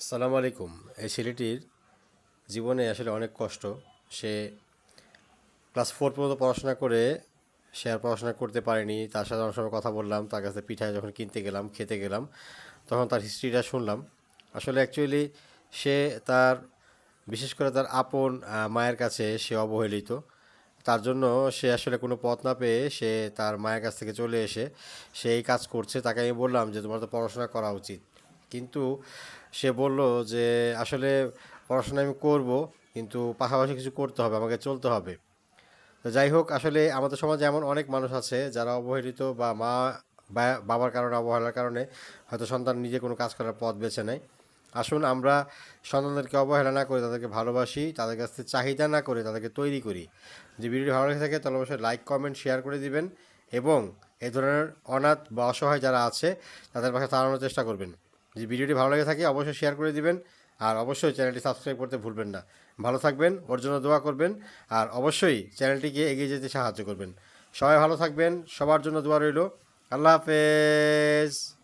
আসসালামু আলাইকুম। এই ছেলেটির জীবনে আসলে অনেক কষ্ট। সে ক্লাস ফোর পর্যন্ত পড়াশোনা করে, সে আর পড়াশোনা করতে পারেনি। তার সাথে অনেক সময় কথা বললাম, তার কাছে পিঠায় যখন কিনতে গেলাম, খেতে গেলাম, তখন তার হিস্ট্রিটা শুনলাম। আসলে অ্যাকচুয়ালি সে তার, বিশেষ করে তার আপন মায়ের কাছে সে অবহেলিত। তার জন্য সে আসলে কোনো পথ না পেয়ে সে তার মায়ের কাছ থেকে চলে এসে সে এই কাজ করছে। তাকে আমি বললাম যে, তোমার তো পড়াশোনা করা উচিত। কিন্তু সে বলল যে, আসলে পড়াশোনা আমি করব, কিন্তু পাশাপাশি কিছু করতে হবে, আমাকে চলতে হবে। তো যাই হোক, আসলে আমাদের সমাজে এমন অনেক মানুষ আছে যারা অবহেলিত বা মা বাবার কারণে, অবহেলার কারণে হয়তো সন্তান নিজে কোনো কাজ করার পথ বেছে নেয়। আসুন আমরা সন্তানদেরকে অবহেলা না করে তাদেরকে ভালোবাসি, তাদের কাছ থেকে চাহিদা না করে তাদেরকে তৈরি করি। যে ভিডিওটি ভালো লেগে থাকে, তাহলে অবশ্যই লাইক, কমেন্ট, শেয়ার করে দিবেন এবং এই ধরনের অনাথ বা অসহায় যারা আছে, তাদের পাশে দাঁড়ানোর চেষ্টা করবেন। যদি ভিডিওটি ভালো লাগে থাকে অবশ্যই শেয়ার করে দিবেন। আর অবশ্যই চ্যানেলটি সাবস্ক্রাইব করতে ভুলবেন না। ভালো থাকবেন, ওর জন্য দোয়া করবেন। আর অবশ্যই চ্যানেলটিকে এগিয়ে যেতে সাহায্য করবেন। সবাই ভালো থাকবেন, সবার জন্য দোয়া রইল। আল্লাহ হাফেজ।